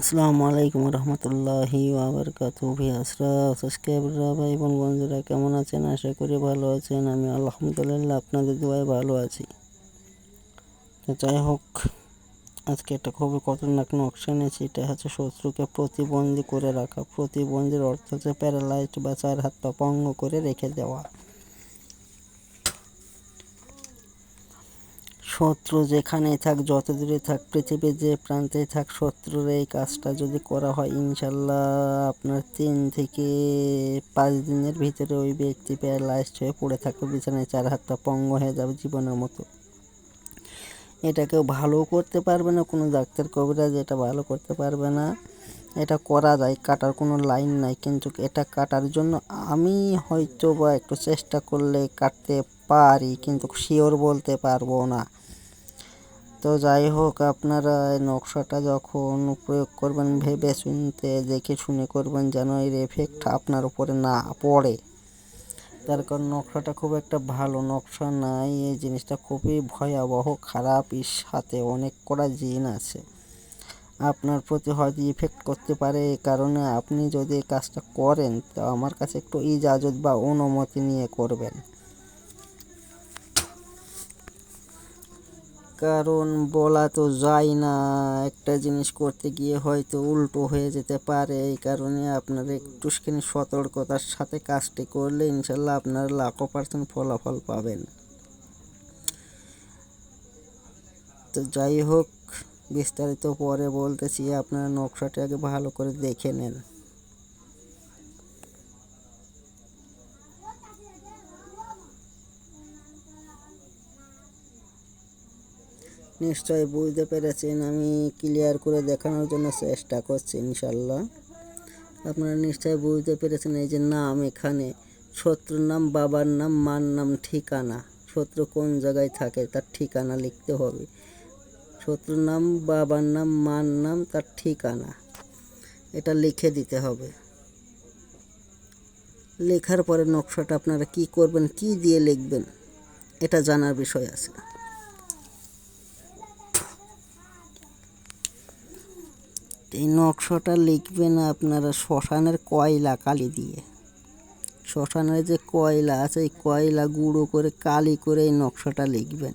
আসসালামু আলাইকুম রহমতুল্লাহি ওয়াবারকাতু ভিয়াসরা সাবস্ক্রাইবাররা ভাই বোন বন্ধুরা কেমন আছেন? আশা করি ভালো আছেন। আমি আলহামদুলিল্লাহ আপনাদের দোয়ায় ভালো আছি। তো যাই হোক, আজকে একটা খুবই খতরনাক নকশা নিয়েছি এটা হচ্ছে শত্রুকে প্রতিবন্ধী করে রাখা। প্রতিবন্ধীর অর্থ হচ্ছে প্যারালাইজড বা চার হাত পা পঙ্গ করে রেখে দেওয়া। শত্রু যেখানেই থাক যত দূরে থাক পৃথিবীর যে প্রান্তে থাক, শত্রুর এই কাজটা যদি করা হয়, ইনশাল্লাহ আপনার তিন থেকে পাঁচ দিনের ভিতরে ওই ব্যক্তি প্যারালাইজড হয়ে পড়ে থাকবে, বিছানায় চার হাতটা পঙ্গ হয়ে যাবে জীবনের মতো। এটা কেউ ভালো করতে পারবে না, কোনো ডাক্তার কবিরাজ এটা ভালো করতে পারবে না। এটা করা যায়, কাটার কোনো লাইন নাই, কিন্তু এটা কাটার জন্য আমি হয়তো বা একটু চেষ্টা করলে কাটতে পারি, কিন্তু শিওর বলতে পারব না। তো যাই হোক, আপনারা নকশাটা যখন প্রয়োগ করবেন ভেবে শুনতে দেখে শুনে করবেন যেন এর এফেক্ট আপনার উপরে না পড়ে। তার কারণ নকশাটা খুব একটা ভালো নকশা নাই, এই জিনিসটা খুবই ভয়াবহ খারাপ এর সাথে অনেক কটা জিন আছে। আপনার প্রতি হয়তো ইফেক্ট করতে পারে এই কারণে আপনি যদি কাজটা করেন, তো আমার কাছে একটু ইজাজত বা অনুমতি নিয়ে করবেন। কারণ বলা তো যায় না, একটা জিনিস করতে গিয়ে হয়তো উল্টো হয়ে যেতে পারে। এই কারণে আপনার একটুখানি সতর্কতার সাথে কাজটি করলে ইনশাল্লাহ আপনার লাখো পার্সেন্ট ফলাফল পাবেন। তো যাই হোক, বিস্তারিত পরে বলতেছি, আপনার নকশাটি আগে ভালো করে দেখে নেন। নিশ্চয়ই বুঝতে পেরেছেন। আমি ক্লিয়ার করে দেখানোর জন্য চেষ্টা করছি ইনশাল্লাহ আপনারা নিশ্চয়ই বুঝতে পেরেছেন এই যে নাম এখানে। শত্রুর নাম, বাবার নাম, মার নাম, ঠিকানা। শত্রু কোন জায়গায় থাকে তার ঠিকানা লিখতে হবে। শত্রুর নাম, বাবার নাম, মার নাম, তার ঠিকানা। এটা লিখে দিতে হবে। লেখার পরে নকশাটা আপনারা কি করবেন, কি দিয়ে লিখবেন, এটা জানার বিষয় আছে। এই নকশাটা লিখবেন আপনারা শ্মশানের কয়লা কালি দিয়ে। শ্মশানের যে কয়লা আছে, এই কয়লা গুঁড়ো করে, কালি করে এই নকশাটা লিখবেন।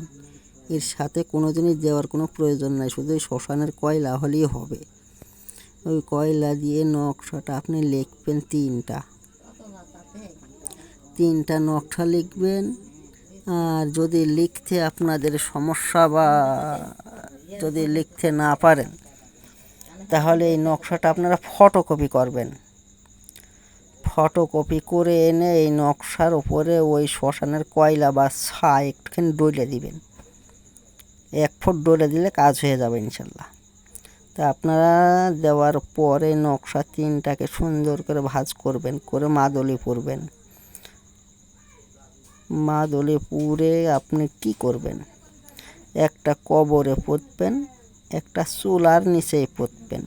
এর সাথে কোনো জিনিস দেওয়ার কোনো প্রয়োজন নাই, শুধু ওই শ্মশানের কয়লা হলেই হবে। ওই কয়লা দিয়ে নকশাটা আপনি লিখবেন তিনটা। তিনটা নকশা লিখবেন, আর যদি লিখতে আপনাদের সমস্যা বা যদি লিখতে না পারেন তাহলে এই নকশাটা আপনারা ফটোকপি করবেন। ফটোকপি করে এনে এই নকশার উপরে ওই শ্মশানের কয়লা বা ছা একটুখানি ডলে দিবেন। এক ফুট ডলে দিলে কাজ হয়ে যাবে ইনশাল্লাহ। তা আপনারা দেওয়ার পরে নকশা তিনটাকে সুন্দর করে ভাজ করবেন, করে মাদলি পরবেন। মাদলি পুরে আপনি কি করবেন? একটা কবরে পুঁতবেন একটা চুলার নিচেই পুঁতবেন।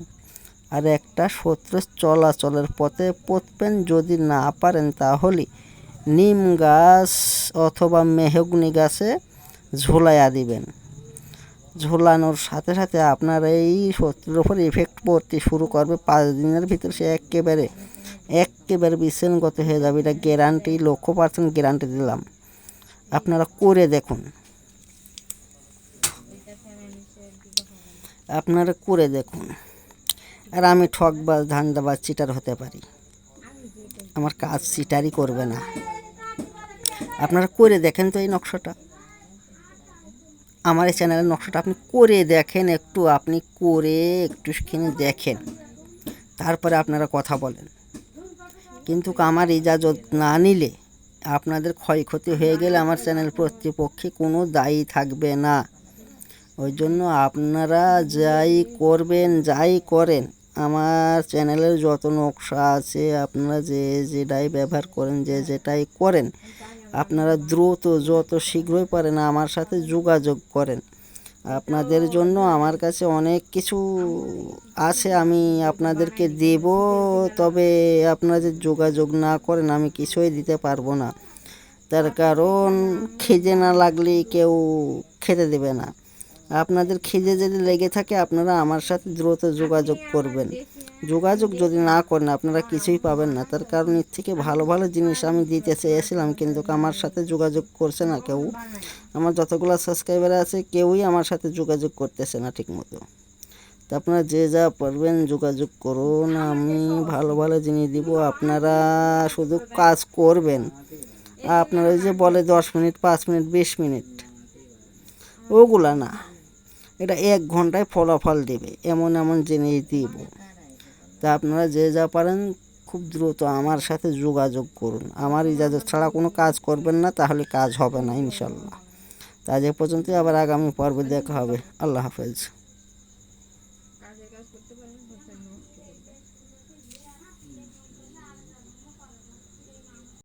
আর একটা শত্রু চলাচলের পথে পুঁতবেন যদি না পারেন তাহলে নিম গাছ অথবা মেহগুনি গাছে ঝোলাইয়া দিবেন। ঝোলানোর সাথে সাথে আপনার এই শত্রুর উপর ইফেক্ট পড়তে শুরু করবে। পাঁচ দিনের ভিতর সে একেবারে একেবারে বিশৃঙ্গত হয়ে যাবে। এটা গ্যারান্টি লক্ষ পার্সেন্ট গ্যারান্টি দিলাম। আপনারা করে দেখুন। আপনারা করে দেখুন। আর আমি ঠকবাজ ধান্দাবাজ চিটার হতে পারি। আমার কাজ চিটারই করবে না। আপনারা করে দেখেন তো এই নকশাটা। আমার এই চ্যানেলের নকশাটা আপনি করে দেখেন, একটু আপনি করে একটুখানি দেখেন। তারপরে আপনারা কথা বলেন। কিন্তু আমার ইজাজত না নিলে আপনাদের ক্ষয়ক্ষতি হয়ে গেলে আমার চ্যানেল কর্তৃপক্ষে কোনো দায়ী থাকবে না। ওই জন্য আপনারা যাই করবেন, যাই করেন, আমার চ্যানেলের যত নকশা আছে, আপনারা যে যেটাই ব্যবহার করেন, যে যেটাই করেন, আপনারা দ্রুত, যত শীঘ্রই পারেন আমার সাথে যোগাযোগ করেন। আপনাদের জন্য আমার কাছে অনেক কিছু আছে, আমি আপনাদেরকে দেব, তবে আপনারা যে যোগাযোগ না করেন, আমি কিছুই দিতে পারব না। তার কারণ খিদে না লাগলে কেউ খেতে দেবে না। আপনাদের খিদে যদি লেগে থাকে, আপনারা আমার সাথে দ্রুত যোগাযোগ করবেন। যোগাযোগ যদি না করেন, আপনারা কিছুই পাবেন না। তার কারণ এর থেকে ভালো ভালো জিনিস আমি দিতে চেয়েছিলাম, কিন্তু আমার সাথে যোগাযোগ করছে না কেউ। আমার যতগুলো সাবস্ক্রাইবার আছে, কেউই আমার সাথে যোগাযোগ করতেছে না ঠিক মতো তো আপনারা যে যা পারবেন যোগাযোগ করুন, আমি ভালো ভালো জিনিস দিব, আপনারা শুধু কাজ করবেন। আপনারা যে বলে দশ মিনিট, পাঁচ মিনিট, বিশ মিনিট, ওগুলা না। এটা এক ঘন্টায় ফলাফল দেবে, এমন এমন জিনিস দিব। তা আপনারা যে যা পারেন খুব দ্রুত আমার সাথে যোগাযোগ করুন। আমার ইজাজত ছাড়া কোনো কাজ করবেন না, তাহলে কাজ হবে না ইনশাল্লাহ তা যে এ পর্যন্তই, আবার আগামী পর্বে দেখা হবে। আল্লাহ হাফেজ।